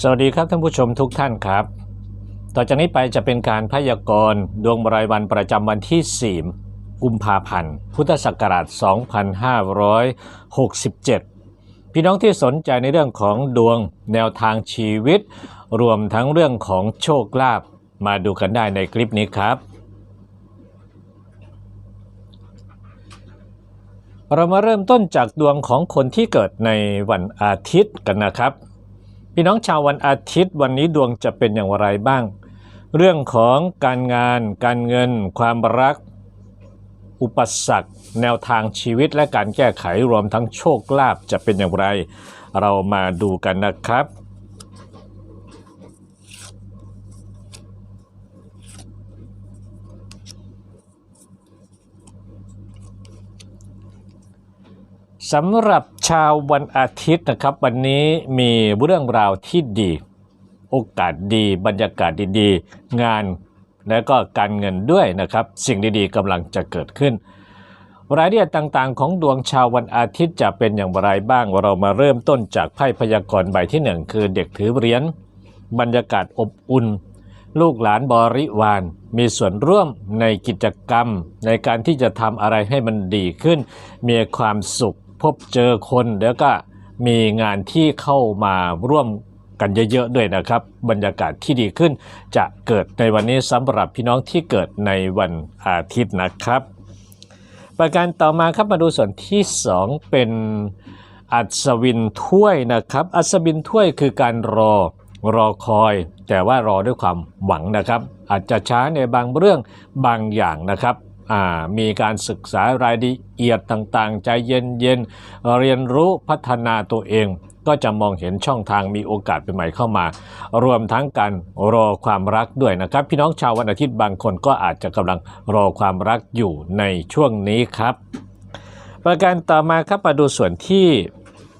สวัสดีครับท่านผู้ชมทุกท่านครับ ต่อจากนี้ไปจะเป็นการพยากรณ์ดวงรายวันประจำวันที่ 4 กุมภาพันธ์ พุทธศักราช 2567 พี่น้องที่สนใจในเรื่องของดวงแนวทางชีวิต รวมทั้งเรื่องของโชคลาภมาดูกันได้ในคลิปนี้ครับ เรามาเริ่มต้นจากดวงของคนที่เกิดในวันอาทิตย์กันนะครับ พี่น้องชาววันอาทิตย์วันนี้ดวงจะเป็นอย่างไรบ้าง เรื่องของการงาน การเงิน ความรัก อุปสรรค แนวทางชีวิตและการแก้ไขรวมทั้งโชคลาภจะเป็นอย่างไร เรามาดูกันนะครับสำหรับ ชาววันอาทิตย์นะครับ วันนี้มีเรื่องราวที่ดี โอกาสดีบรรยากาศดีๆ งานและก็การเงินด้วยนะครับ สิ่งดีๆกำลังจะเกิดขึ้น รายละเอียดต่างๆ ของดวงชาววันอาทิตย์จะเป็นอย่างไรบ้างเรามาเริ่มต้นจากไพ่พยากรณ์ใบที่หนึ่งคือเด็กถือเหรียญบรรยากาศอบอุ่น ลูกหลานบริวาร มีส่วนร่วมในกิจกรรม ในการที่จะทำอะไรให้มันดีขึ้น มีความสุข พบเจอคนแล้วก็มีงานที่เข้ามาร่วมกันเยอะๆด้วยนะครับ บรรยากาศที่ดีขึ้น จะเกิดในวันนี้สำหรับพี่น้องที่เกิดในวันอาทิตย์นะครับ ประการต่อมาครับมาดูส่วนที่ 2 เป็นอัศวินถ้วยนะครับ อัศวินถ้วยคือการรอรอคอย แต่ว่ารอด้วยความหวังนะครับ อาจจะช้าในบางเรื่องบางอย่างนะครับ มีการศึกษารายละเอียดต่างๆ ใจเย็นๆ เรียนรู้พัฒนาตัวเอง ก็จะมองเห็นช่องทางมีโอกาสใหม่ๆเข้ามา รวมทั้งการรอความรักด้วยนะครับ พี่น้องชาววันอาทิตย์บางคนก็อาจจะกำลังรอความรักอยู่ในช่วงนี้ครับ ประการต่อมาครับมาดูส่วนที่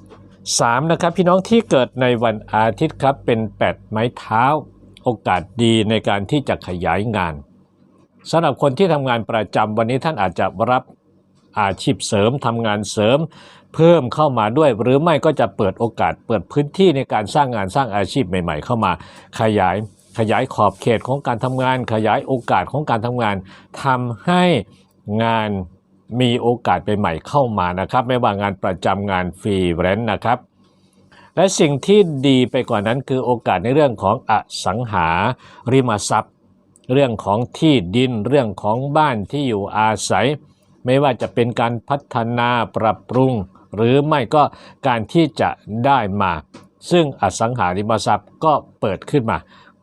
3นะครับพี่น้องที่เกิดในวันอาทิตย์ครับเป็น 8 ไม้เท้า โอกาสดีในการที่จะขยายงาน สำหรับคนที่ทำงานประจำวันนี้ท่านอาจจะรับอาชีพเสริมทำงานเสริม เพิ่มเข้ามาด้วย หรือไม่ก็จะเปิดโอกาสเปิดพื้นที่ในการสร้างงานสร้างอาชีพใหม่ ๆ เข้ามา ขยายขยายขอบเขตของการทำงาน ขยายโอกาสของการทำงานทำให้งานมีโอกาสใหม่ๆเข้ามานะครับ ไม่ว่างานประจำงานฟรีแลนซ์นะครับ และสิ่งที่ดีไปกว่านั้นคือโอกาสในเรื่องของอสังหาริมทรัพย์ เรื่องของที่ดินเรื่องของบ้านที่อยู่อาศัย ไม่ว่าจะเป็นการพัฒนาปรับปรุง หรือไม่ก็การที่จะได้มา ซึ่งอสังหาริมทรัพย์ก็เปิดขึ้นมา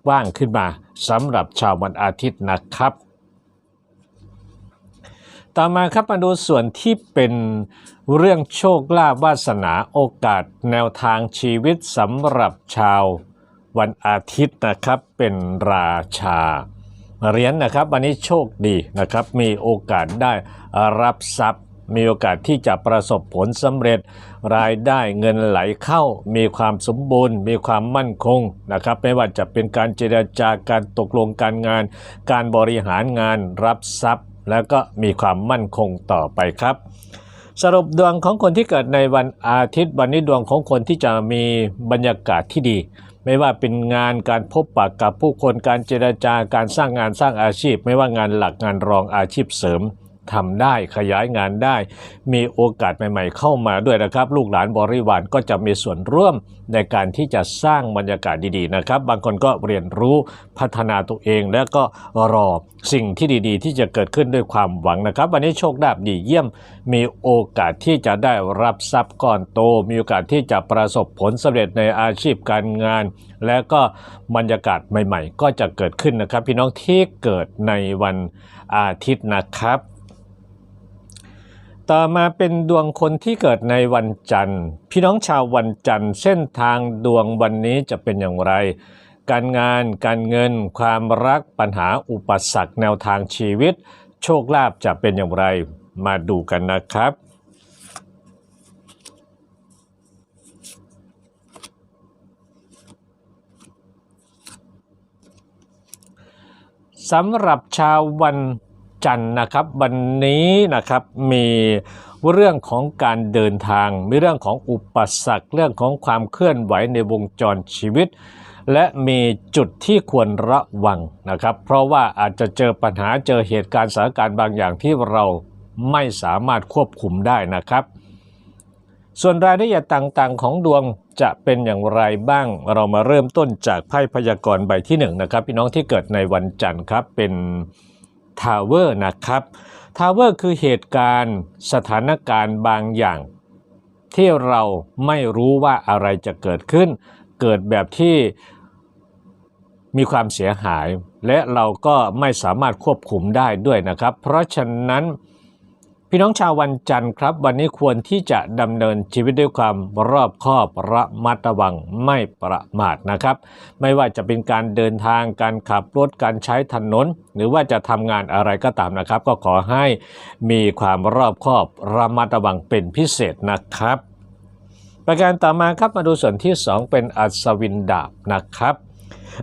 ว้างขึ้นมาสำหรับชาววันอาทิตย์นะครับ ต่อมาครับมาดูส่วนที่เป็นเรื่องโชคลาภวาสนาโอกาสแนวทางชีวิตสำหรับชาววันอาทิตย์นะครับเป็นราชา เหรียญนะครับวันนี้โชคดีนะครับมีโอกาสได้รับทรัพย์ มีโอกาสที่จะประสบผลสำเร็จ รายได้เงินไหลเข้า มีความสมบูรณ์ มีความมั่นคงนะครับไม่ว่าจะเป็นการเจรจาการตกลงการงาน การบริหารงานรับทรัพย์ แล้วก็มีความมั่นคงต่อไปครับสรุปดวงของคนที่เกิดในวันอาทิตย์วันนี้ดวงของคนที่จะมีบรรยากาศที่ดี ไม่ว่าเป็นงานการพบปะกับผู้คนการเจรจาการสร้างงานสร้างอาชีพ ไม่ว่างานหลักงานรองอาชีพเสริม ทำได้ขยายงานได้ มีโอกาสใหม่ ๆ เข้ามาด้วยนะครับ ลูกหลานบริวารก็จะมีส่วนร่วมในการที่จะสร้างบรรยากาศดีๆนะครับ บางคนก็เรียนรู้พัฒนาตัวเอง แล้วก็รอสิ่งที่ดีๆ ที่จะเกิดขึ้นด้วยความหวังนะครับ วันนี้โชคลาภดีเยี่ยม มีโอกาสที่จะได้รับทรัพย์ก้อนโต มีโอกาสที่จะประสบผลสำเร็จในอาชีพการงาน และก็บรรยากาศใหม่ ๆ ก็จะเกิดขึ้นนะครับ พี่น้องที่เกิดในวันอาทิตย์นะครับ ต่อมาเป็นดวงคนที่เกิดในวันจันทร์ พี่น้องชาววันจันทร์ เส้นทางดวงวันนี้จะเป็นอย่างไร การงาน การเงิน ความรักปัญหาอุปสรรคแนวทางชีวิต โชคลาภจะเป็นอย่างไร มาดูกันนะครับสำหรับชาววัน จันทร์นะครับ วันนี้นะครับมีเรื่องของการเดินทาง มีเรื่องของอุปสรรคเรื่องของความเคลื่อนไหวในวงจรชีวิต และมีจุดที่ควรระวังนะครับ เพราะว่าอาจจะเจอปัญหาเจอเหตุการณ์สถานการณ์บางอย่างที่เราไม่สามารถควบคุมได้นะครับ ส่วนรายละเอียดต่างๆ ของดวงจะเป็นอย่างไรบ้าง เรามาเริ่มต้นจากไพ่พยากรณ์ใบที่1นงนะครับพี่น้องที่เกิดในวันจันทร์ครับเป็น ทาวเวอร์นะครับทาวเวอร์คือเหตุการณ์สถานการณ์บางอย่าง ที่เราไม่รู้ว่าอะไรจะเกิดขึ้น เกิดแบบที่มีความเสียหาย และเราก็ไม่สามารถควบคุมได้ด้วยนะครับ เพราะฉะนั้น พี่น้องชาววันจันทร์ครับ วันนี้ควรที่จะดำเนินชีวิตด้วยความรอบคอบระมัดระวังไม่ประมาทนะครับ ไม่ว่าจะเป็นการเดินทางการขับรถการใช้ถนน หรือว่าจะทำงานอะไรก็ตามนะครับ ก็ขอให้มีความรอบคอบระมัดระวังเป็นพิเศษนะครับ ประการต่อมาครับมาดูส่วนที่ 2 เป็นอัศวินดาบนะครับ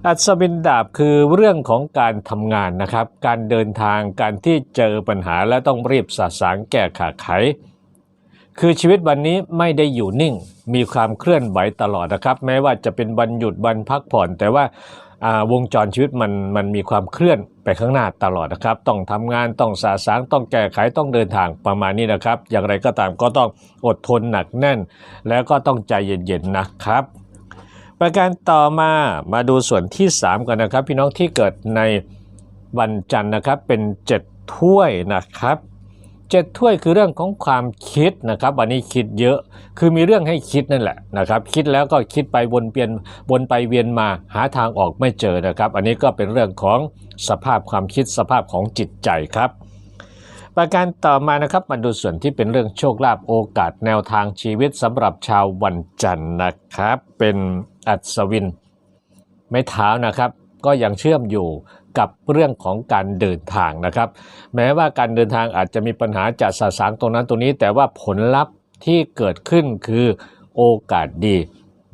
อัศวินดาบคือเรื่องของการทำงานนะครับ การเดินทางการที่เจอปัญหาและต้องรีบสะสางแก้ไข คือชีวิตวันนี้ไม่ได้อยู่นิ่ง มีความเคลื่อนไหวตลอดนะครับ แม้ว่าจะเป็นวันหยุดวันพักผ่อน แต่ว่าาวงจรชีวิตมันมันมีความเคลื่อนไปข้างหน้าตลอดนะครับ ต้องทำงานต้องสะสางต้องแก้ไขต้องเดินทางประมาณนี้นะครับ อย่างไรก็ตามก็ต้องอดทนหนักแน่น แล้วก็ต้องใจเย็นๆนะครับ ประการต่อมามาดูส่วนที่ 3 กันนะครับ พี่น้องที่เกิดในวันจันทร์นะครับเป็น 7 ถ้วยนะครับเจ็ดถ้วยคือเรื่องของความคิดนะครับ วันนี้คิดเยอะคือมีเรื่องให้คิดนั่นแหละนะครับ คิดแล้วก็คิดไปวนเปลี่ยนวนไปเวียนมาหาทางออกไม่เจอนะครับ อันนี้ก็เป็นเรื่องของสภาพความคิดสภาพของจิตใจครับ ประการต่อมานะครับมาดูส่วนที่เป็นเรื่องโชคลาภโอกาสแนวทางชีวิตสำหรับชาววันจันทร์นะครับ เป็น อัศวิน ไม้เท้านะครับ ก็ยังเชื่อมอยู่กับเรื่องของการเดินทางนะครับ แม้ว่าการเดินทางอาจจะมีปัญหาจะสะสางตรงนั้นตรงนี้ แต่ว่าผลลัพธ์ที่เกิดขึ้นคือโอกาสดี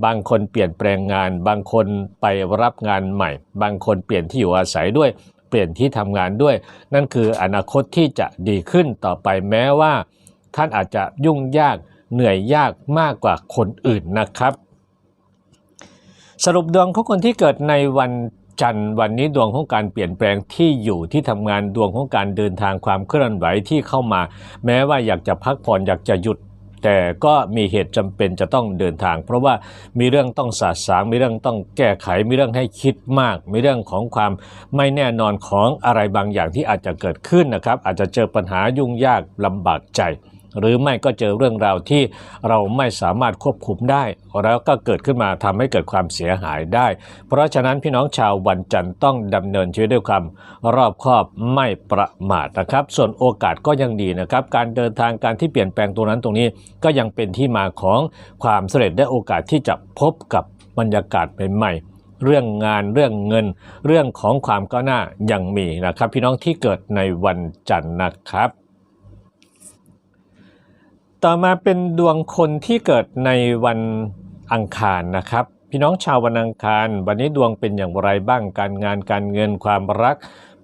บางคนเปลี่ยนแปลงงาน บางคนไปรับงานใหม่ บางคนเปลี่ยนที่อยู่อาศัยด้วย เปลี่ยนที่ทำงานด้วย นั่นคืออนาคตที่จะดีขึ้นต่อไปแม้ว่า ท่านอาจจะยุ่งยากเหนื่อยยากมากกว่าคนอื่นนะครับ สรุปดวงของคนที่เกิดในวันจันทร์วันนี้ดวงของการเปลี่ยนแปลงที่อยู่ที่ทำงานดวงของการเดินทางความเคลื่อนไหวที่เข้ามา แม้ว่าอยากจะพักผ่อนอยากจะหยุด แต่ก็มีเหตุจำเป็นจะต้องเดินทาง เพราะว่ามีเรื่องต้องสาสางมีเรื่องต้องแก้ไขมีเรื่องให้คิดมาก มีเรื่องของความไม่แน่นอนของอะไรบางอย่างที่อาจจะเกิดขึ้นนะครับ อาจจะเจอปัญหายุ่งยากลำบากใจ หรือไม่ก็เจอเรื่องราวที่เราไม่สามารถควบคุมได้ แล้วก็เกิดขึ้นมาทำให้เกิดความเสียหายได้ เพราะฉะนั้นพี่น้องชาววันจันทร์ต้องดำเนินชีวิตด้วยความรอบคอบไม่ประมาทนะครับ ส่วนโอกาสก็ยังดีนะครับ การเดินทางการที่เปลี่ยนแปลงตรงนั้นตรงนี้ก็ยังเป็นที่มาของความสำเร็จและโอกาสที่จะพบกับบรรยากาศใหม่ๆเรื่องงานเรื่องเงิน เรื่องของความก้าวหน้ายังมีนะครับ พี่น้องที่เกิดในวันจันทร์นะครับ ต่อมาเป็นดวงคนที่เกิดในวันอังคารนะครับ พี่น้องชาววันอังคาร วันนี้ดวงเป็นอย่างไรบ้างการงานการเงินความรัก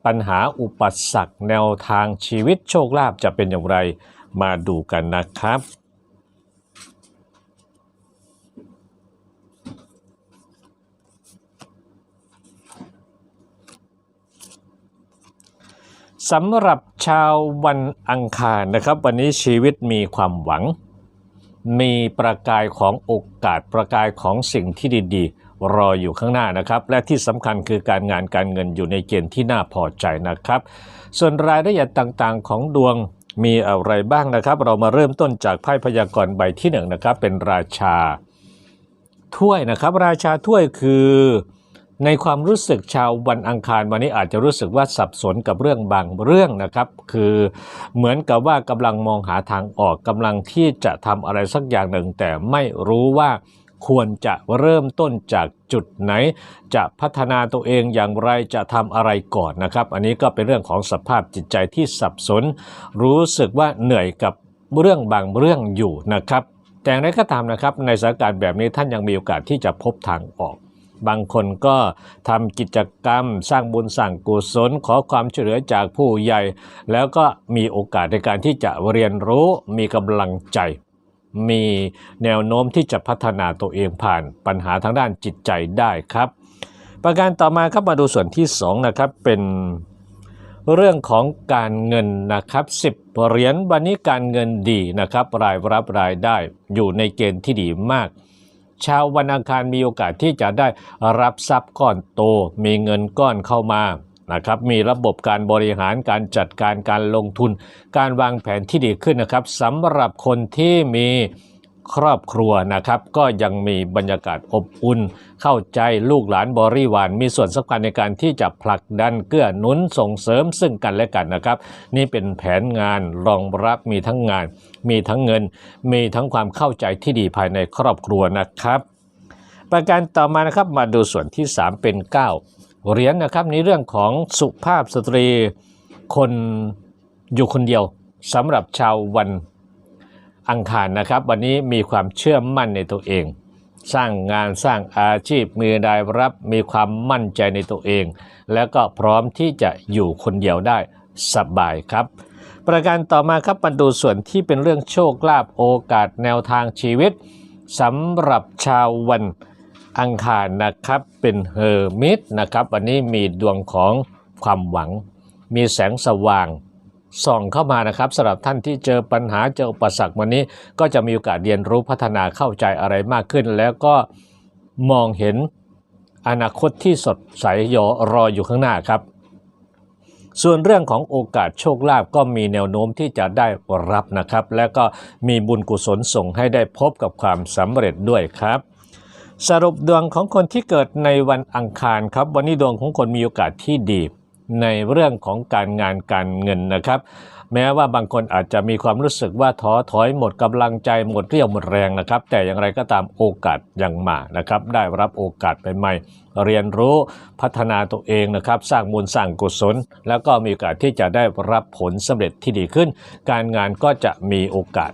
ปัญหาอุปสรรคแนวทางชีวิตโชคลาภจะเป็นอย่างไรมาดูกันนะครับ สำหรับชาววันอังคารนะครับ วันนี้ชีวิตมีความหวัง มีประกายของโอกาสประกายของสิ่งที่ดีๆ รออยู่ข้างหน้านะครับ และที่สำคัญคือการงานการเงินอยู่ในเกณฑ์ที่น่าพอใจนะครับ ส่วนรายละเอียดต่างๆ ของดวงมีอะไรบ้างนะครับ เรามาเริ่มต้นจากไพ่พยากรณ์ใบที่หนึ่งนะครับเป็นราชาถ้วยนะครับ ราชาถ้วยคือ ในความรู้สึกชาววันอังคารวันนี้อาจจะรู้สึกว่าสับสนกับเรื่องบางเรื่องนะครับ คือเหมือนกับว่ากำลังมองหาทางออกกำลังที่จะทำอะไรสักอย่างหนึ่ง แต่ไม่รู้ว่าควรจะเริ่มต้นจากจุดไหน จะพัฒนาตัวเองอย่างไรจะทำอะไรก่อนนะครับ อันนี้ก็เป็นเรื่องของสภาพจิตใจที่สับสน รู้สึกว่าเหนื่อยกับเรื่องบางเรื่องอยู่นะครับ แต่อย่างไรก็ตามนะครับ ในสถานการณ์แบบนี้ท่านยังมีโอกาสที่จะพบทางออก บางคนก็ทำกิจกรรมสร้างบุญสร้างกุศลขอความช่วยเหลือจากผู้ใหญ่ แล้วก็มีโอกาสในการที่จะเรียนรู้มีกำลังใจ มีแนวโน้มที่จะพัฒนาตัวเองผ่านปัญหาทางด้านจิตใจได้ครับ ประการต่อมาครับมาดูส่วนที่สองนะครับเป็นเรื่องของการเงินนะครับ10เหรียญวันนี้การเงินดีนะครับ รายรับรายได้อยู่ในเกณฑ์ที่ดีมาก ชาววันอังคารมีโอกาสที่จะได้รับทรัพย์ก้อนโต มีเงินก้อนเข้ามานะครับมีระบบการบริหารการจัดการการลงทุน การวางแผนที่ดีขึ้นนะครับสำหรับคนที่มี ครอบครัวนะครับ ก็ยังมีบรรยากาศอบอุ่น เข้าใจลูกหลานบริวารมีส่วนสำคัญในการที่จะผลักดันเกื้อหนุนส่งเสริมซึ่งกันและกันนะครับ นี่เป็นแผนงานรองรับมีทั้งงาน มีทั้งเงิน มีทั้งความเข้าใจที่ดีภายในครอบครัวนะครับ ประการต่อมานะครับมาดูส่วนที่ 3 เป็น 9 เหรียญนะครับในเรื่องของสุภาพสตรีคนอยู่คนเดียวสำหรับชาววัน อังคารนะครับ วันนี้มีความเชื่อมั่นในตัวเอง สร้างงานสร้างอาชีพมีรายรับมีความมั่นใจในตัวเอง แล้วก็พร้อมที่จะอยู่คนเดียวได้สบายครับ ประการต่อมาครับมาดูส่วนที่เป็นเรื่องโชคลาภโอกาสแนวทางชีวิตสำหรับชาววันอังคารนะครับเป็นเฮอร์มิตนะครับ วันนี้มีดวงของความหวัง มีแสงสว่าง ส่องเข้ามานะครับสำหรับท่านที่เจอปัญหาเจออุปสรรควันนี้ ก็จะมีโอกาสเรียนรู้พัฒนาเข้าใจอะไรมากขึ้น แล้วก็มองเห็นอนาคตที่สดใสยอรออยู่ข้างหน้าครับ ส่วนเรื่องของโอกาสโชคลาภก็มีแนวโน้มที่จะได้รับนะครับ และก็มีบุญกุศลส่งให้ได้พบกับความสำเร็จด้วยครับสรุปดวงของคนที่เกิดในวันอังคารครับ วันนี้ดวงของคนมีโอกาสที่ดี ในเรื่องของการงานการเงินนะครับ แม้ว่าบางคนอาจจะมีความรู้สึกว่าท้อถอยหมดกำลังใจหมดเรี่ยวหมดแรงนะครับ แต่อย่างไรก็ตามโอกาสยังมานะครับ ได้รับโอกาสใหม่ๆเรียนรู้พัฒนาตัวเองนะครับ สร้างมูลสร้างกุศล แล้วก็มีโอกาสที่จะได้รับผลสำเร็จที่ดีขึ้น การงานก็จะมีโอกาส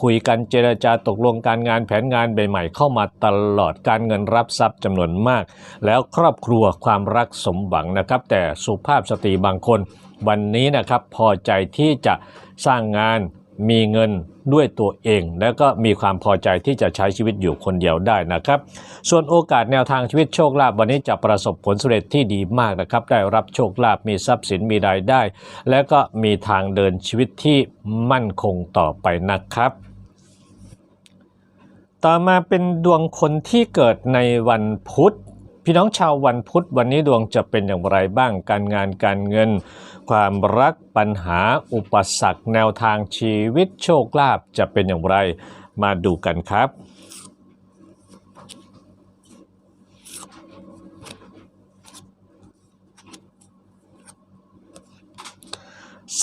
คุยกันเจรจาตกลงการงานแผนงานใหม่ๆเข้ามาตลอดการเงินรับทรัพย์จำนวนมาก แล้วครอบครัวความรักสมหวังนะครับ แต่สุภาพสตรีบางคน วันนี้นะครับพอใจที่จะสร้างงานมีเงินด้วยตัวเอง แล้วก็มีความพอใจที่จะใช้ชีวิตอยู่คนเดียวได้นะครับ ส่วนโอกาสแนวทางชีวิตโชคลาภวันนี้จะประสบผลสำเร็จที่ดีมากนะครับ ได้รับโชคลาภมีทรัพย์สินมีรายได้ และก็มีทางเดินชีวิตที่มั่นคงต่อไปนะครับต่อมาเป็นดวงคนที่เกิดในวันพุธ พี่น้องชาววันพุธวันนี้ดวงจะเป็นอย่างไรบ้าง การงานการเงิน ความรักปัญหา อุปสรรค แนวทางชีวิตโชคลาภจะเป็นอย่างไรมาดูกันครับ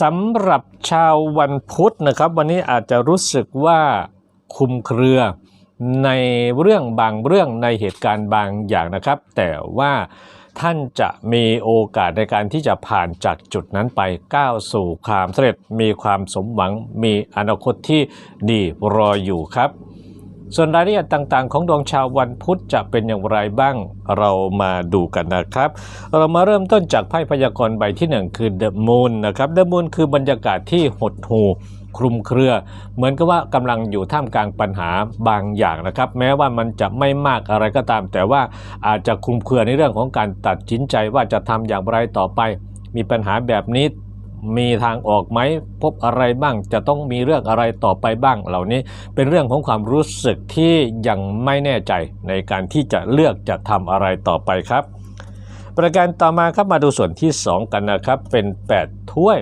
สำหรับชาววันพุธนะครับ วันนี้อาจจะรู้สึกว่าคุมเครือ ในเรื่องบางเรื่องในเหตุการณ์บางอย่างนะครับ แต่ว่าท่านจะมีโอกาสในการที่จะผ่านจากจุดนั้นไปก้าวสู่ความสำเร็จมีความสมหวังมีอนาคตที่ดีรออยู่ครับ ส่วนรายละเอียดต่างๆ ของดวงชาววันพุธจะเป็นอย่างไรบ้างเรามาดูกันนะครับ เรามาเริ่มต้นจากไพ่พยากรณ์ใบที่ 1 คือ The Moon นะครับ The Moon คือบรรยากาศที่หดหู่ คลุมเครือ เหมือนกับว่ากำลังอยู่ท่ามกลางปัญหาบางอย่างนะครับ แม้ว่ามันจะไม่มากอะไรก็ตาม แต่ว่าอาจจะคลุมเครือในเรื่องของการตัดสินใจว่าจะทำอย่างไรต่อไป มีปัญหาแบบนี้มีทางออกไหมพบอะไรบ้างจะต้องมีเรื่องอะไรต่อไปบ้าง เหล่านี้เป็นเรื่องของความรู้สึกที่ยังไม่แน่ใจในการที่จะเลือกจะทำอะไรต่อไปครับ ประการต่อมาครับมาดูส่วนที่ 2 กันนะครับเป็น 8 ถ้วย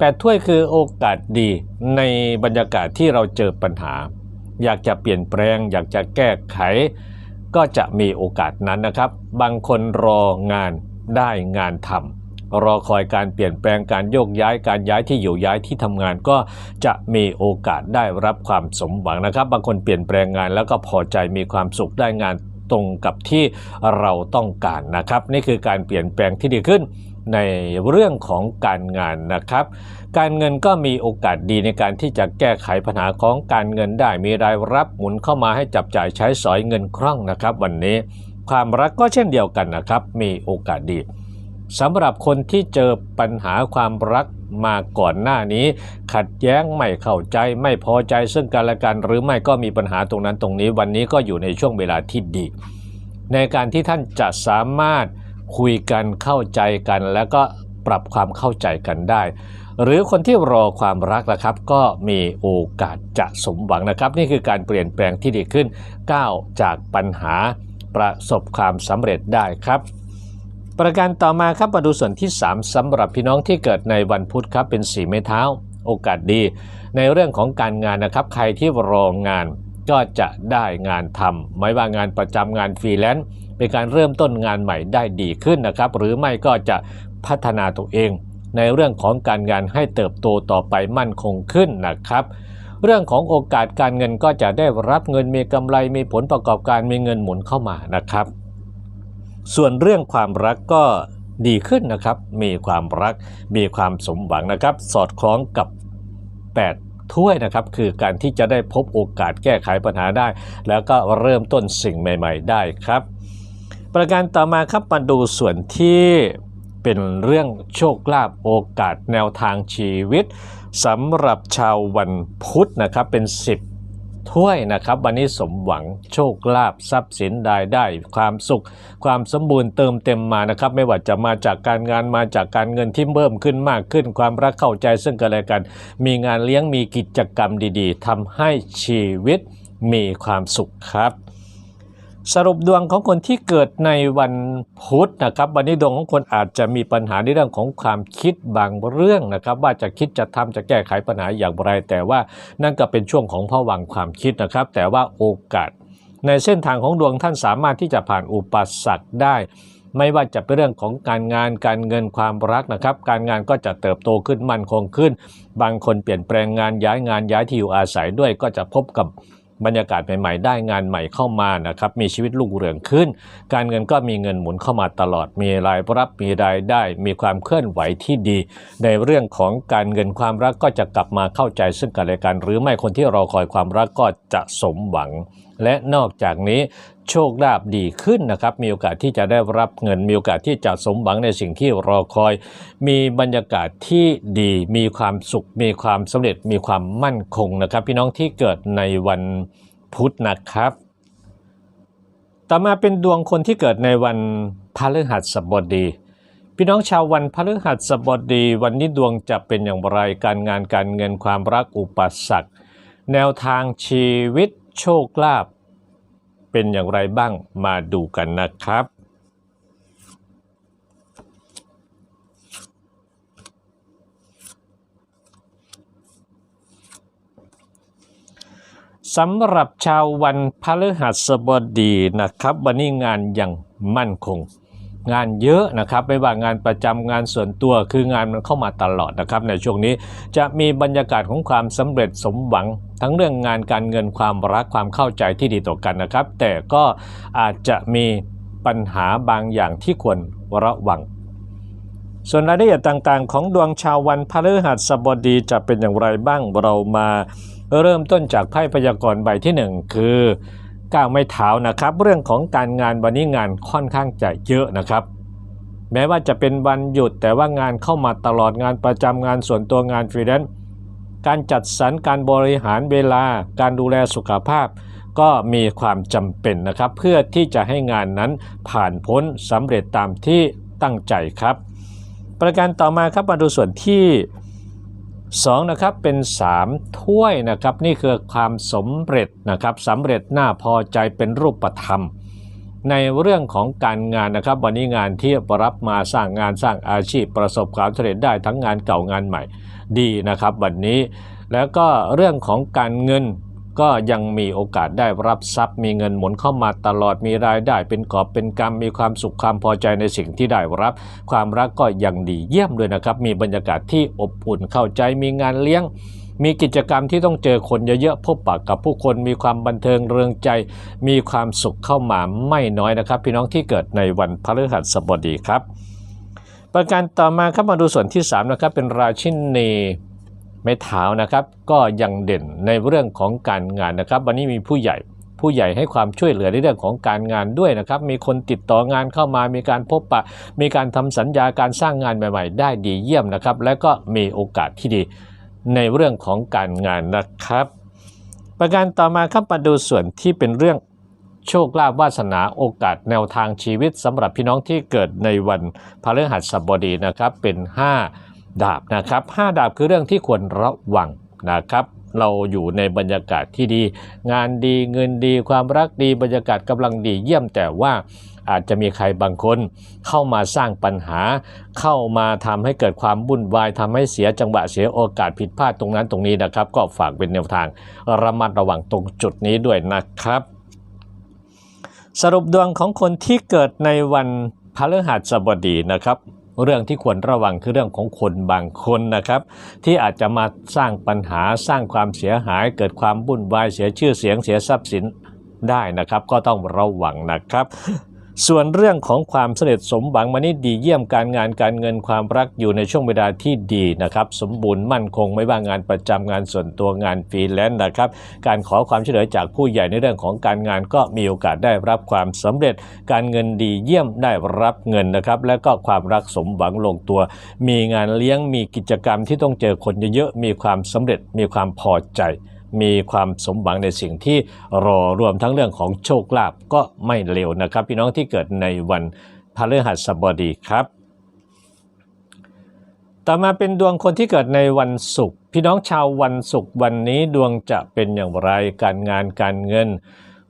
8 ถ้วยคือโอกาสดีในบรรยากาศที่เราเจอปัญหา อยากจะเปลี่ยนแปลง อยากจะแก้ไข ก็จะมีโอกาสนั้นนะครับ บางคนรองานได้งานทำรอคอยการเปลี่ยนแปลงการโยกย้ายการย้ายที่อยู่ย้ายที่ทำงานก็จะมีโอกาสได้รับความสมหวังนะครับ บางคนเปลี่ยนแปลงงานแล้วก็พอใจมีความสุขได้งานตรงกับที่เราต้องการนะครับ นี่คือการเปลี่ยนแปลงที่ดีขึ้น ในเรื่องของการงานนะครับ การเงินก็มีโอกาสดีในการที่จะแก้ไขปัญหาของการเงินได้ มีรายรับหมุนเข้ามาให้จับจ่ายใช้สอยเงินคล่องนะครับ วันนี้ความรักก็เช่นเดียวกันนะครับ มีโอกาสดีสำหรับคนที่เจอปัญหาความรักมาก่อนหน้านี้ ขัดแย้งไม่เข้าใจไม่พอใจซึ่งกันและกันหรือไม่ก็มีปัญหาตรงนั้นตรงนี้ วันนี้ก็อยู่ในช่วงเวลาที่ดี ในการที่ท่านจะสามารถ คุยกันเข้าใจกัน แล้วก็ปรับความเข้าใจกันได้ หรือคนที่รอความรักนะครับ ก็มีโอกาสจะสมหวังนะครับ นี่คือการเปลี่ยนแปลงที่ดีขึ้นก้าวจากปัญหาประสบความสำเร็จได้ครับประการต่อมาครับมาดูส่วนที่ 3สำหรับพี่น้องที่เกิดในวันพุธครับเป็นสีไม้เท้า โอกาสดี ในเรื่องของการงานนะครับ ใครที่รองาน ก็จะได้งานทำไม่ว่างานประจำงานฟรีแลนซ์เป็นการเริ่มต้นงานใหม่ได้ดีขึ้นนะครับ หรือไม่ก็จะพัฒนาตัวเอง ในเรื่องของการงานให้เติบโตต่อไปมั่นคงขึ้นนะครับ เรื่องของโอกาสการเงินก็จะได้รับเงินมีกำไรมีผลประกอบการมีเงินหมุนเข้ามานะครับ ส่วนเรื่องความรักก็ดีขึ้นนะครับ มีความรัก มีความสมหวังนะครับ สอดคล้องกับ 8 ถ้วยนะครับคือการที่จะได้พบโอกาสแก้ไขปัญหาได้ แล้วก็เริ่มต้นสิ่งใหม่ ๆ ได้ครับ ประการต่อมาครับมาดูส่วนที่เป็นเรื่องโชคลาภโอกาสแนวทางชีวิตสำหรับชาววันพุธนะครับเป็น 10 ถ้วยนะครับ วันนี้สมหวังโชคลาภทรัพย์สินรายได้ ความสุข ความสมบูรณ์เติมเต็มมานะครับ ไม่ว่าจะมาจากการงานมาจากการเงินที่เพิ่มขึ้นมากขึ้น ความรักเข้าใจซึ่งกันและกัน มีงานเลี้ยงมีกิจกรรมดีๆทำให้ชีวิตมีความสุขครับ สรุปดวงของคนที่เกิดในวันพุธนะครับ วันนี้ดวงของคนอาจจะมีปัญหาในเรื่องของความคิดบางเรื่องนะครับ ว่าจะคิดจะทำจะแก้ไขปัญหาอย่างไร แต่ว่านั่นก็เป็นช่วงของภวังความคิดนะครับ แต่ว่าโอกาส ในเส้นทางของดวงท่านสามารถที่จะผ่านอุปสรรคได้ ไม่ว่าจะเป็นเรื่องของการงานการเงินความรักนะครับ การงานก็จะเติบโตขึ้นมั่นคงขึ้น บางคนเปลี่ยนแปลงงานย้ายงานย้ายที่อยู่อาศัยด้วยก็จะพบกับ บรรยากาศใหม่ๆ ได้งานใหม่เข้ามานะครับมีชีวิตลูกเรืองขึ้น การเงินก็มีเงินหมุนเข้ามาตลอด มีรายรับมีรายได้ มีความเคลื่อนไหวที่ดี ในเรื่องของการเงินความรักก็จะกลับมาเข้าใจซึ่งกันและกัน หรือไม่คนที่รอคอยความรักก็จะสมหวัง และนอกจากนี้โชคลาภดีขึ้นนะครับ มีโอกาสที่จะได้รับเงิน มีโอกาสที่จะสมหวังในสิ่งที่รอคอย มีบรรยากาศที่ดี มีความสุข มีความสำเร็จ มีความมั่นคงนะครับ พี่น้องที่เกิดในวันพุธนะครับ ต่อมาเป็นดวงคนที่เกิดในวันพฤหัสบดีพี่น้องชาววันพฤหัสบดี วันนี้ดวงจะเป็นอย่างไรการงานการเงินความรักอุปสรรค แนวทางชีวิต โชคลาภเป็นอย่างไรบ้างมาดูกันนะครับ สำหรับชาววันพฤหัสบดีนะครับ วันนี้งานยังมั่นคง งานเยอะนะครับไม่ว่างานประจำงานส่วนตัวคืองานมันเข้ามาตลอดนะครับ ในช่วงนี้จะมีบรรยากาศของความสำเร็จสมหวัง ทั้งเรื่องงานการเงินความรักความเข้าใจที่ดีต่อกันนะครับ แต่ก็อาจจะมีปัญหาบางอย่างที่ควรระวัง ส่วนรายละเอียดต่างๆ ของดวงชาววันพฤหัสบดีจะเป็นอย่างไรบ้างเรามาเริ่มต้นจากไพ่พยากรณ์ใบที่หนึ่งคือ ก้าวไม่เท้านะครับ เรื่องของการงานวันนี้งานค่อนข้างจะเยอะนะครับ แม้ว่าจะเป็นวันหยุดแต่ว่างานเข้ามาตลอดงานประจำงานส่วนตัวงานฟรีแลนซ์การจัดสรรการบริหารเวลา การดูแลสุขภาพ ก็มีความจำเป็นนะครับ เพื่อที่จะให้งานนั้นผ่านพ้นสำเร็จตามที่ตั้งใจครับ ประการต่อมาครับมาดูส่วนที่ 2นะครับเป็น 3 ถ้วยนะครับนี่คือความสมเร็จนะครับสำเร็จน่าพอใจเป็นรูปธรรม ในเรื่องของการงานนะครับ วันนี้งานที่รับมาสร้างงานสร้างอาชีพประสบความสำเร็จได้ทั้งงานเก่างานใหม่ดีนะครับ วันนี้แล้วก็เรื่องของการเงิน ก็ยังมีโอกาสได้รับทรัพย์ มีเงินหมุนเข้ามาตลอดมีรายได้เป็นกอบเป็นกำมีความสุขความพอใจในสิ่งที่ได้รับ ความรักก็ยังดีเยี่ยมเลยนะครับ มีบรรยากาศที่อบอุ่นเข้าใจมีงานเลี้ยงมีกิจกรรมที่ต้องเจอคนเยอะๆ พบปะกับผู้คนมีความบันเทิงเริงใจ มีความสุขเข้ามาไม่น้อยนะครับ พี่น้องที่เกิดในวันพฤหัสบดีครับ ประการต่อมาครับมาดูส่วนที่ 3 นะครับ เป็นราชินี ไม้เท้านะครับ ก็ยังเด่นในเรื่องของการงานนะครับ วันนี้มีผู้ใหญ่ผู้ใหญ่ให้ความช่วยเหลือในเรื่องของการงานด้วยนะครับ มีคนติดต่องานเข้ามา มีการพบปะ มีการทำสัญญาการสร้างงานใหม่ ๆ ได้ดีเยี่ยมนะครับ และก็มีโอกาสที่ดีในเรื่องของการงานนะครับ ประการต่อมาครับมาดูส่วนที่เป็นเรื่องโชคลาภวาสนาโอกาสแนวทางชีวิตสำหรับพี่น้องที่เกิดในวันพฤหัสบดีนะครับเป็น 5 ดาบนะครับ5ดาบคือเรื่องที่ควรระวังนะครับ เราอยู่ในบรรยากาศที่ดี งานดีเงินดีความรักดีบรรยากาศกำลังดีเยี่ยมแต่ว่าอาจจะมีใครบางคนเข้ามาสร้างปัญหา เข้ามาทำให้เกิดความวุ่นวายทำให้เสียจังหวะเสียโอกาสผิดพลาดตรงนั้นตรงนี้นะครับ ก็ฝากเป็นแนวทางระมัดระวังตรงจุดนี้ด้วยนะครับ สรุปดวงของคนที่เกิดในวันพฤหัสบดีนะครับ เรื่องที่ควรระวังคือเรื่องของคนบางคนนะครับ ที่อาจจะมาสร้างปัญหาสร้างความเสียหายเกิดความวุ่นวายเสียชื่อเสียงเสียทรัพย์สินได้นะครับ ก็ต้องระวังนะครับ ส่วนเรื่องของความสำเร็จสมหวังมันนี่ดีเยี่ยมการงานการเงินความรักอยู่ในช่วงเวลาที่ดีนะครับ สมบูรณ์มั่นคงไม่ว่างานประจำงานส่วนตัวงานฟรีแลนซ์นะครับ การขอความช่วยเหลือจากผู้ใหญ่ในเรื่องของการงานก็มีโอกาสได้รับความสำเร็จ การเงินดีเยี่ยมได้รับเงินนะครับ และก็ความรักสมหวังลงตัว มีงานเลี้ยงมีกิจกรรมที่ต้องเจอคนเยอะๆมีความสำเร็จมีความพอใจ มีความสมหวังในสิ่งที่รอรวมทั้งเรื่องของโชคลาภก็ไม่เร็วนะครับ พี่น้องที่เกิดในวันพฤหัสบดีครับ ต่อมาเป็นดวงคนที่เกิดในวันศุกร์พี่น้องชาววันศุกร์วันนี้ดวงจะเป็นอย่างไรการงานการเงิน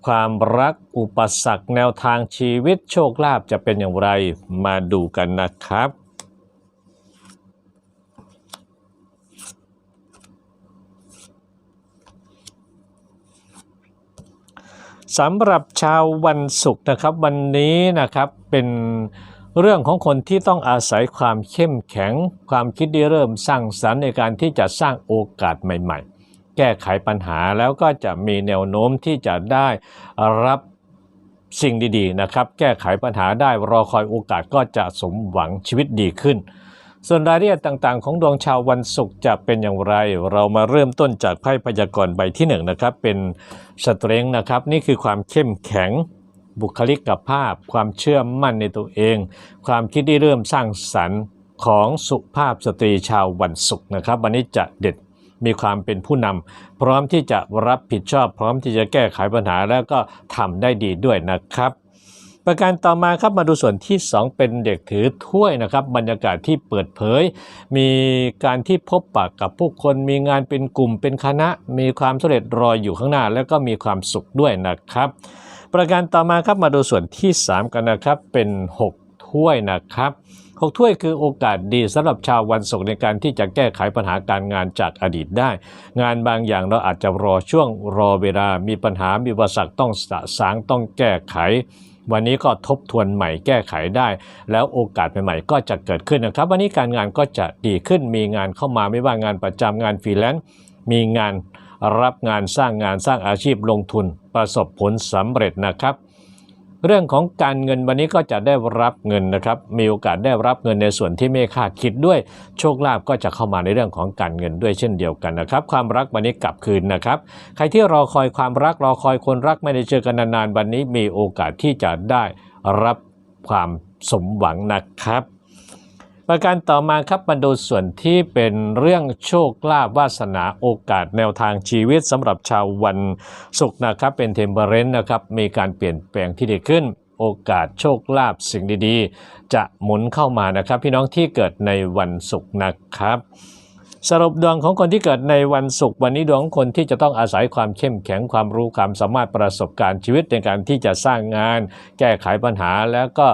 ความรักอุปสรรคแนวทางชีวิตโชคลาภจะเป็นอย่างไรมาดูกันนะครับ สำหรับชาววันศุกร์นะครับวันนี้นะครับเป็นเรื่องของคนที่ต้องอาศัยความเข้มแข็ง ความคิดที่เริ่มสร้างสรรค์ในการที่จะสร้างโอกาสใหม่ ๆ แก้ไขปัญหาแล้วก็จะมีแนวโน้มที่จะได้รับสิ่งดีๆนะครับ แก้ไขปัญหาได้รอคอยโอกาสก็จะสมหวังชีวิตดีขึ้น ส่วนรายละเอียดต่างๆ ของดวงชาววันศุกร์จะเป็นอย่างไร เรามาเริ่มต้นจากไพ่พยากรณ์ใบที่หนึ่งนะครับ เป็นสเตรงนะครับ นี่คือความเข้มแข็ง บุคลิกภาพ ความเชื่อมั่นในตัวเอง ความคิดที่เริ่มสร้างสรรค์ของสุภาพสตรีชาววันศุกร์นะครับ วันนี้จะเด็ดมีความเป็นผู้นำพร้อมที่จะรับผิดชอบ พร้อมที่จะแก้ไขปัญหาแล้วก็ทำได้ดีด้วยนะครับ ประการต่อมาครับมาดูส่วนที่ 2 เป็นเด็กถือถ้วยนะครับ บรรยากาศที่เปิดเผย มีการที่พบปะกับผู้คนมีงานเป็นกลุ่มเป็นคณะ มีความสำเร็จรออยู่ข้างหน้า แล้วก็มีความสุขด้วยนะครับ ประการต่อมาครับมาดูส่วนที่ 3 กันนะครับเป็น 6 ถ้วยนะครับหกถ้วยคือโอกาสดีสำหรับชาววันศุกร์ในการที่จะแก้ไขปัญหาการงานจากอดีตได้ งานบางอย่างเราอาจจะรอช่วงรอเวลามีปัญหามีอุปสรรคต้องสะสางต้องแก้ไข วันนี้ก็ทบทวนใหม่แก้ไขได้ แล้วโอกาสใหม่ๆก็จะเกิดขึ้นนะครับ วันนี้การงานก็จะดีขึ้นมีงานเข้ามาไม่ว่างานประจำงานฟรีแลนซ์มีงานรับงานสร้างงานสร้างอาชีพลงทุนประสบผลสำเร็จนะครับ เรื่องของการเงินวันนี้ก็จะได้รับเงินนะครับ มีโอกาสได้รับเงินในส่วนที่ไม่คาดคิดด้วย โชคลาภก็จะเข้ามาในเรื่องของการเงินด้วยเช่นเดียวกันนะครับ ความรักวันนี้กลับคืนนะครับ ใครที่รอคอยความรักรอคอยคนรักไม่ได้เจอกันนานๆวันนี้มีโอกาสที่จะได้รับความสมหวังนะครับ ประการต่อมาครับมาดูส่วนที่เป็นเรื่องโชคลาภวาสนาโอกาสแนวทางชีวิตสำหรับชาววันศุกร์นะครับเป็นเทมเ e เรนนะครับมีการเปลี่ยนแปลงที่ดีขึ้นโอกาสโชคลาภสิ่งดีๆ จะหมุนเข้ามานะครับ พี่น้องที่เกิดในวันศุกร์นะครับ สรุปดวงของคนที่เกิดในวันศุกร์วันนี้ดวงของคนที่จะต้องอาศัยความเข้มแข็งความรู้ความสามารถประสบการณ์ชีวิตในการที่จะสร้างงาน แก้ไขปัญหาแล้วก็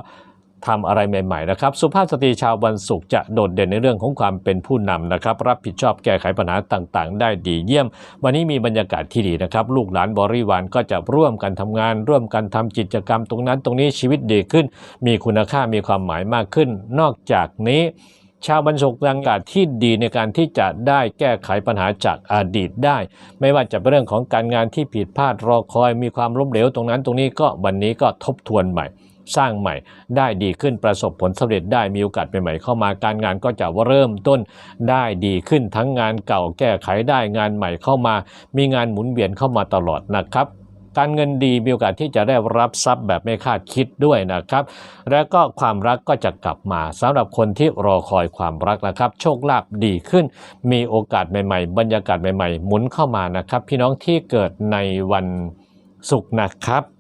ทำอะไรใหม่ๆนะครับ สุภาพสตรีชาววันศุกร์จะโดดเด่นในเรื่องของความเป็นผู้นำนะครับ รับผิดชอบแก้ไขปัญหาต่างๆ ได้ดีเยี่ยม วันนี้มีบรรยากาศที่ดีนะครับ ลูกหลานบริวารก็จะร่วมกันทำงาน ร่วมกันทำกิจกรรมตรงนั้นตรงนี้ชีวิตดีขึ้น มีคุณค่ามีความหมายมากขึ้น นอกจากนี้ชาวบรรศุกร์บรรยากาศที่ดีในการที่จะได้แก้ไขปัญหาจากอดีตได้ ไม่ว่าจะเป็นเรื่องของการงานที่ผิดพลาดรอคอยมีความล้มเหลวตรงนั้นตรงนี้ก็วันนี้ก็ทบทวนใหม่ สร้างใหม่ ได้ดีขึ้นประสบผลสำเร็จได้มีโอกาสใหม่ๆเข้ามาการงานก็จะเริ่มต้นได้ดีขึ้นทั้งงานเก่าแก้ไขได้งานใหม่เข้ามา มีงานหมุนเวียนเข้ามาตลอดนะครับการเงินดีมีโอกาสที่จะได้รับทรัพย์แบบไม่คาดคิดด้วยนะครับ แล้วก็ความรักก็จะกลับมาสำหรับคนที่รอคอยความรักนะครับ โชคลาภดีขึ้น มีโอกาสใหม่ ๆ บรรยากาศใหม่ ๆ หมุนเข้ามานะครับ พี่น้องที่เกิดในวันศุกร์นะครับ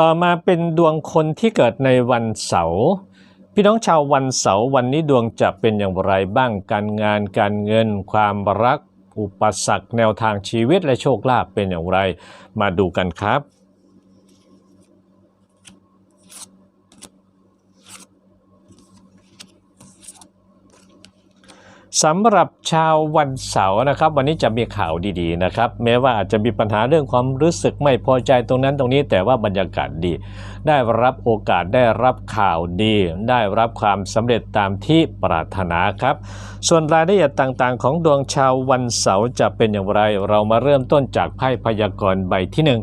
ต่อมาเป็นดวงคนที่เกิดในวันเสาร์พี่น้องชาววันเสาร์วันนี้ดวงจะเป็นอย่างไรบ้างการงานการเงิน ความรัก อุปสรรคแนวทางชีวิตและโชคลาภเป็นอย่างไร มาดูกันครับ สำหรับชาววันเสาร์นะครับ วันนี้จะมีข่าวดีๆนะครับ แม้ว่าอาจจะมีปัญหาเรื่องความรู้สึกไม่พอใจตรงนั้นตรงนี้ แต่ว่าบรรยากาศดี ได้รับโอกาสได้รับข่าวดี ได้รับความสำเร็จตามที่ปรารถนาครับ ส่วนรายละเอียดต่างๆ ของดวงชาววันเสาร์จะเป็นอย่างไร เรามาเริ่มต้นจากไพ่พยากรณ์ใบที่หนึ่ง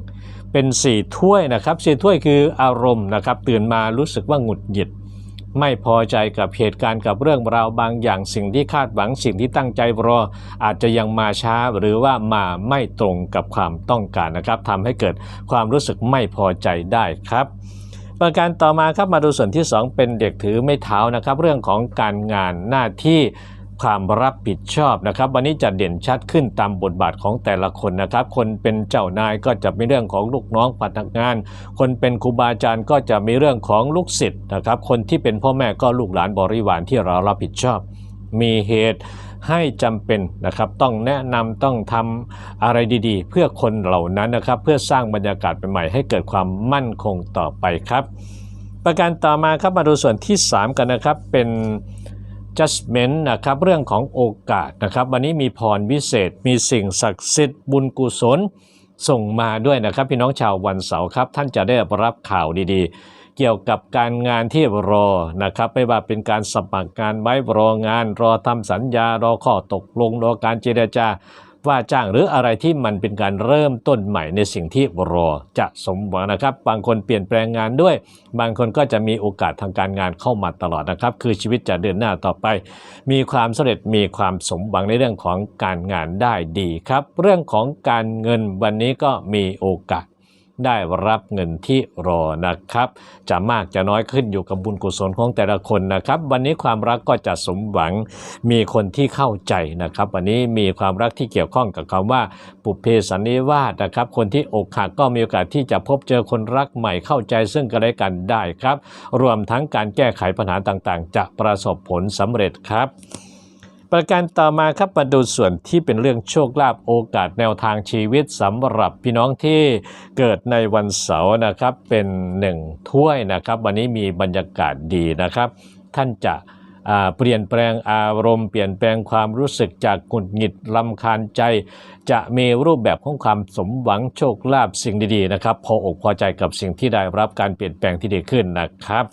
เป็นสีถ้วยนะครับสีถ้วยคืออารมณ์นะครับ ตื่นมารู้สึกว่าหงุดหงิด ไม่พอใจกับเหตุการณ์กับเรื่องราวบางอย่างสิ่งที่คาดหวังสิ่งที่ตั้งใจรอ อาจจะยังมาช้าหรือว่ามาไม่ตรงกับความต้องการนะครับทำให้เกิดความรู้สึกไม่พอใจได้ครับประการต่อมาครับมาดูส่วนที่ 2 เป็นเด็กถือไม่เท้านะครับ เรื่องของการงานหน้าที่ ความรับผิดชอบนะครับ วันนี้จะเด่นชัดขึ้นตามบทบาทของแต่ละคนนะครับ คนเป็นเจ้านายก็จะมีเรื่องของลูกน้องพนักงาน คนเป็นครูบาอาจารย์ก็จะมีเรื่องของลูกศิษย์นะครับ คนที่เป็นพ่อแม่ก็ลูกหลานบริวารที่เรารับผิดชอบ มีเหตุให้จำเป็นนะครับต้องแนะนำต้องทำอะไรดีๆ เพื่อคนเหล่านั้นนะครับ เพื่อสร้างบรรยากาศใหม่ๆให้เกิดความมั่นคงต่อไปครับ ประการต่อมาครับมาดูส่วนที่ 3 กันนะครับเป็น judgment นะครับเรื่องของโอกาสนะครับ วันนี้มีพรวิเศษ มีสิ่งศักดิ์สิทธิ์บุญกุศลส่งมาด้วยนะครับ พี่น้องชาววันเสาร์ครับ ท่านจะได้รับข่าวดีๆ เกี่ยวกับการงานที่รอนะครับ ไม่ว่าเป็นการสมัครงานไว้รองาน รอทำสัญญารอข้อตกลงรอการเจรจา ว่าจ้างหรืออะไรที่มันเป็นการเริ่มต้นใหม่ในสิ่งที่รอจะสมหวังนะครับ บางคนเปลี่ยนแปลงงานด้วย บางคนก็จะมีโอกาสทางการงานเข้ามาตลอดนะครับ คือชีวิตจะเดินหน้าต่อไป มีความสำเร็จมีความสมหวังในเรื่องของการงานได้ดีครับ เรื่องของการเงินวันนี้ก็มีโอกาส ได้รับเงินที่รอนะครับ จะมากจะน้อยขึ้นอยู่กับบุญกุศลของแต่ละคนนะครับ วันนี้ความรักก็จะสมหวังมีคนที่เข้าใจนะครับ วันนี้มีความรักที่เกี่ยวข้องกับคำว่าปุพเพสันนิวาสนะครับ คนที่อกหักก็มีโอกาสที่จะพบเจอคนรักใหม่เข้าใจซึ่งกันและกันได้ครับ รวมทั้งการแก้ไขปัญหาต่างๆ จะประสบผลสำเร็จครับ ประการต่อมาครับมาดูส่วนที่เป็นเรื่องโชคลาภโอกาสแนวทางชีวิตสำหรับพี่น้องที่เกิดในวันเสาร์นะครับเป็นหนึ่งถ้วยนะครับ วันนี้มีบรรยากาศดีนะครับ ท่านจะเปลี่ยนแปลงอารมณ์เปลี่ยนแปลงความรู้สึกจากหงุดหงิดลำคาญใจ จะมีรูปแบบของความสมหวังโชคลาภสิ่งดีๆนะครับ พออกพอใจกับสิ่งที่ได้รับการเปลี่ยนแปลงที่ดีขึ้นนะครับ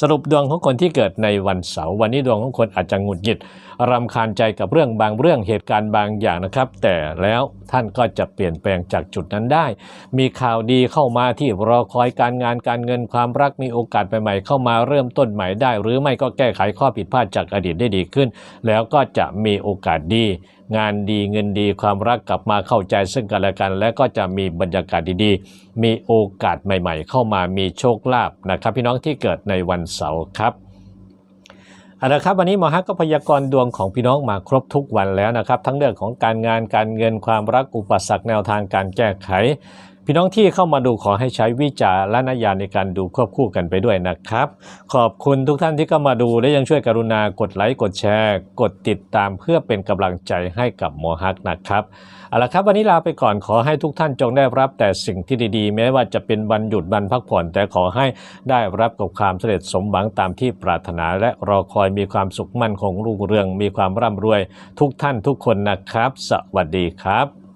สรุปดวงของคนที่เกิดในวันเสาร์วันนี้ดวงของคนอาจจะหงุดหงิด รำคาญใจกับเรื่องบางเรื่องเหตุการณ์บางอย่างนะครับ แต่แล้วท่านก็จะเปลี่ยนแปลงจากจุดนั้นได้ มีข่าวดีเข้ามาที่รอคอยการงานการเงินความรักมีโอกาสใหม่ๆเข้ามาเริ่มต้นใหม่ได้ หรือไม่ก็แก้ไขข้อผิดพลาดจากอดีตได้ดีขึ้น แล้วก็จะมีโอกาสดี งานดีเงินดีความรักกลับมาเข้าใจซึ่งกันและกัน และก็จะมีบรรยากาศดีๆ มีโอกาสใหม่ ๆ เข้ามามีโชคลาภนะครับ พี่น้องที่เกิดในวันเสาร์ครับ เอาละครับวันนี้หมอฮักก็พยากรณ์ดวงของพี่น้องมาครบทุกวันแล้วนะครับ ทั้งเรื่องของการงานการเงินความรักอุปสรรคแนวทางการแก้ไข พี่น้องที่เข้ามาดูขอให้ใช้วิจารณญาณในการดูควบคู่กันไปด้วยนะครับ ขอบคุณทุกท่านที่เข้ามาดูและยังช่วยกรุณากดไลค์กดแชร์ กดติดตามเพื่อเป็นกำลังใจให้กับหมอฮักนะครับเอาละครับ วันนี้ลาไปก่อนขอให้ทุกท่านจงได้รับแต่สิ่งที่ดีๆ แม้ว่าจะเป็นวันหยุดวันพักผ่อน แต่ขอให้ได้รับกับความสำเร็จสมหวังตามที่ปรารถนา และรอคอยมีความสุขมั่นคงรุ่งเรือง มีความร่ำรวย ทุกท่านทุกคนนะครับ สวัสดีครับ